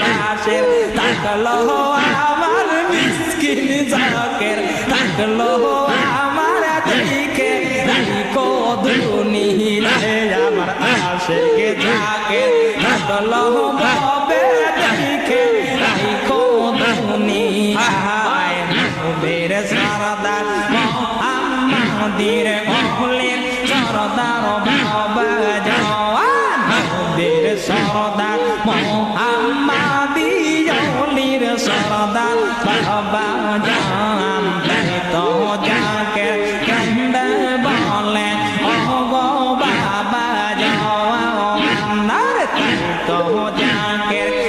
পাশের থাকল আমার মিসকিন জাকের, থাকল আমার দিকে রাইকো দুনিলে আমার আশেক জাকের, থাকল বাবে দিকে রাইকো দুনিলায় নবীর সরদার মহাম্মদির মহলের সরদার বাবা জওয়ান নবীর সরদার বাবা জাম তো যাকে কান্দে বলে অগ বাবা যাও নার তো যাকে